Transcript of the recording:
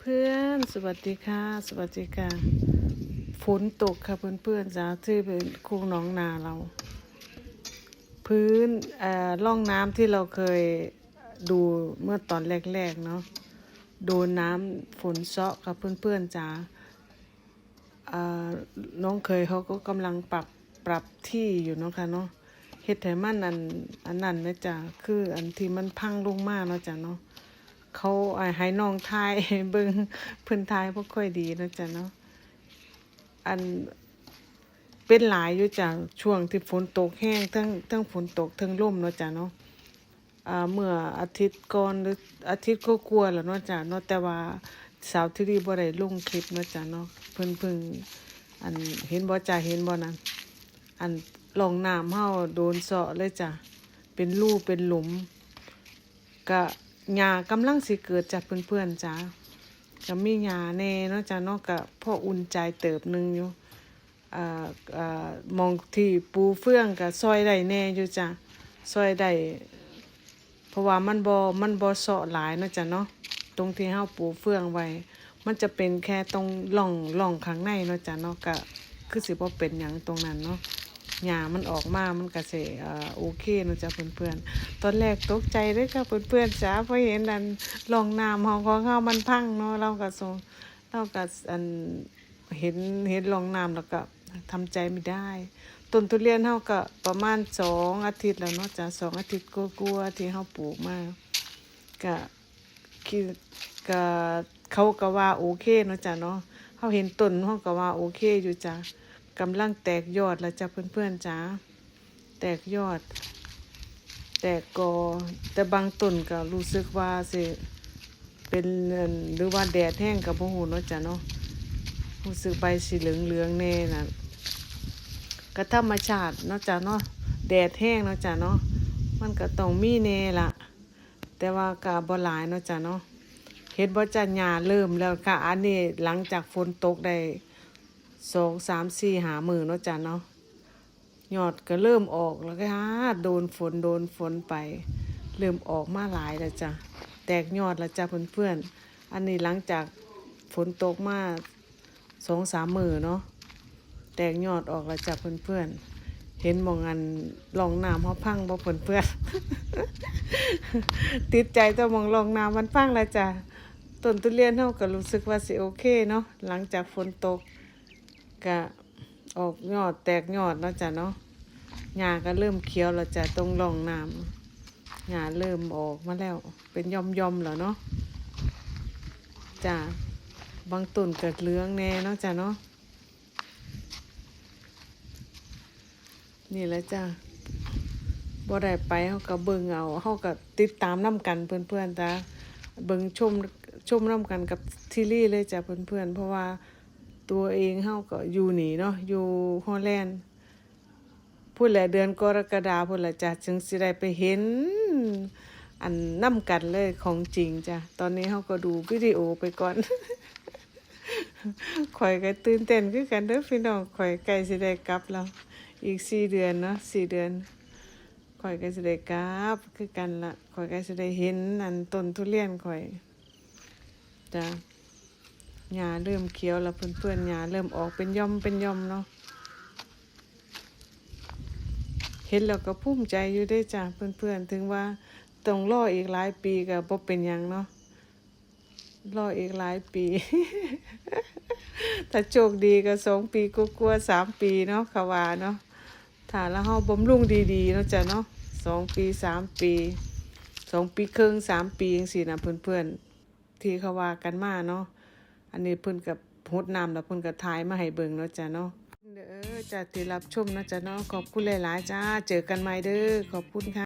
เพื่อนๆ สวัสดีค่ะ สวัสดีค่ะ ฝนตกค่ะเพื่อนๆจ้าที่เป็นคูหนองนาเรา พื้นอ่อร่องน้ำที่เราเคยดูเมื่อตอนแรกๆเนาะ โดนน้ำฝนเซาะค่ะเพื่อนๆจ้าอ่อน้องเคยเขาก็กำลังปรับปรับที่อยู่เนาะค่ะเนาะเฮ็ดให้มันอันอันนั้นนะจ้ะคืออันที่มันพังลงมาเนาะจ้ะเนาะ เขาไอ้ให้น้องทายเบิงเพิ่นทายบ่ค่อยดีนะจ้ะเนาะอันเป็นหลายอยู่จ้ะช่วงที่ฝนตกแห้งทั้งทั้งฝนตกทั้งลมเนาะจ้ะเนาะอ่าเมื่ออาทิตย์ก่อนหรืออาทิตย์ก็กลัวแล้วเนาะจ้ะเนาะแต่ว่าสาวที่ดีบ่ได้ลงคลิปเนาะจ้ะเนาะเพิ่นเพิ่งอันเห็นบ่จ้ะเห็นบ่นั้นอันลองน้ำเฮาโดนเซาะเลยจ้ะเป็นรูเป็นหลุมก็ หญ้ากำลังสิเกิดจากเพื่อนๆจ้าก็มีหญ้าแน่เนาะจ้าเนาะก็พ่ออุ่นใจเติบหนึงอยู่อ่าอ่ามองที่ปูเฟื่องก็ซอยได้แน่อยู่จ้าซอยได้เพราะว่ามันบ่มันบ่เซาะหลายเนาะจ้าเนาะตรงที่เฮาปูเฟื่องไว้ มันจะเป็นแค่ตรงร่องร่องข้างในเนาะจ้าเนาะก็คือสิบ่เป็นหยังตรงนั้นเนาะ หญ้ามันออกมา มันก็สิเอ่อโอเคนะจ้ะเพื่อนๆ ตอนแรกตกใจเด้อค่ะเพื่อนๆจ้าเพราะเห็นอันรองน้ำของของเฮามันพังเนาะเราก็สงเราก็อันเห็นเห็นรองน้ำแล้วก็ทำใจไม่ได้ต้นทุเรียนเฮาก็ประมาณสองอาทิตย์แล้วเนาะจ้ะสองอาทิตย์กลัวๆที่เฮาปลูกมาก็คิดก็เขาก็ว่าโอเคเนาะจ้ะเนาะเฮาเห็นต้นเฮาก็ว่าโอเคอยู่จ้ะ กำลังแตกยอดแล้วจ้ะเพื่อนๆจ้าแตกยอด แตกกอแต่บางต้นก็รู้สึกว่าสิเป็นหรือว่าแดดแห้งกับพวกหูเนาะจ้ะเนาะรู้สึกใบสีเหลืองๆแน่น่ะก็ธรรมชาติเนาะจ้ะเนาะแดดแห้งเนาะจ้ะเนาะมันก็ต้องมีแน่ละแต่ว่าก็บ่หลายเนาะจ้ะเนาะเฮ็ดบ่จ้ะหญ้าเริ่มแล้วค่ะอันนี้หลังจากฝนตกได้ สองสามสี่หามือเนาะจ้ะเนาะยอดก็เริ่มออกแล้วก็ฮะโดนฝนโดนฝนไป เริ่มออกมาหลายแล้วจ้ะแตกยอดแล้วจ้ะเพื่อนๆอันนี้หลังจากฝนตกมาสองสามมือเนาะแตกยอดออกแล้วจ้ะเพื่อนๆเห็นมองอันลองน้ำเขาพังบ่เพื่อนๆติดใจตัวหมองลองน้ำมันพังแล้วจ้ะต้นทุเรียนเฮาก็รู้สึกว่าสิโอเคเนาะหลังจากฝนตก ก็ออกยอดแตกยอดแล้วจ้ะเนาะหญ้าก็เริ่มเขียวแล้วจ้ะตรงร่องน้ำหญ้าเริ่มออกมาแล้ว เป็นยอมยอมแล้วเนาะจ้ะบางต้นเก็เหลืองแน่เนาะจ้ะเนาะนี่แหละจ้ะบ่ได้ไปเขาก็เบิ่งเอาเขาก็ติดตามน้กันเพื่อนๆจ้ะเบิ่งชมชมน้กันกับทีรีส์เลยจ้ะเพื่อนๆเพราะว่า ตัวเองเฮาก็อยู่นี่เนาะอยู่ฮอลแลนด์พูดแหละเดือนกรกฎาพูดแหละจ้ะจึงสิได้ไปเห็น อันนํกันเลยของจริงจ้ะตอนนี้เฮาก็ดูวิดีโอไปก่อนข่อยก็ตื่นเต้นคือกันเด้อพี่น้องข่อยใกล้สิได้กลับแล้วอีกสี่เดือนเนาะสี่เดือนข่อยก็สิได้กลับคือกันละข่อยก็สิได้เห็นอันต้นทุเรียนข่อยจ้ะ หญ้าเริ่มเขียวแล้วเพื่อนๆหญ้าเริ่มออกเป็นย่อมเป็นย่อมเนาะเห็นแล้วก็ภูมิใจอยู่ได้จ้ะเพื่อนๆ ถึงว่าต้องรออีกหลายปีก็บ่เป็นยังเนาะรออีกหลายปี ถ้าโชคดีก็สองปีก็กลัวๆสามปีเนาะขาวาเนาะถ้าแล้วเฮาบำรุงดีๆเนาะจ้ะเนาะสองปีสามปีสองปีครึ่งสามปีจังซี่นะเพื่อนๆ ที่เขาว่ากันมาเนาะ อันนี้เพิ่นกับโฮดน้ำแล้วเพิ่นกับทายมาให้เบิ่งเนาะจ้ะเนาะเด้อจ้ะที่รับชมเนาะจ้ะเนาะขอบคุณหลายๆจ้า เจอกันใหม่เด้อขอบคุณค่ะ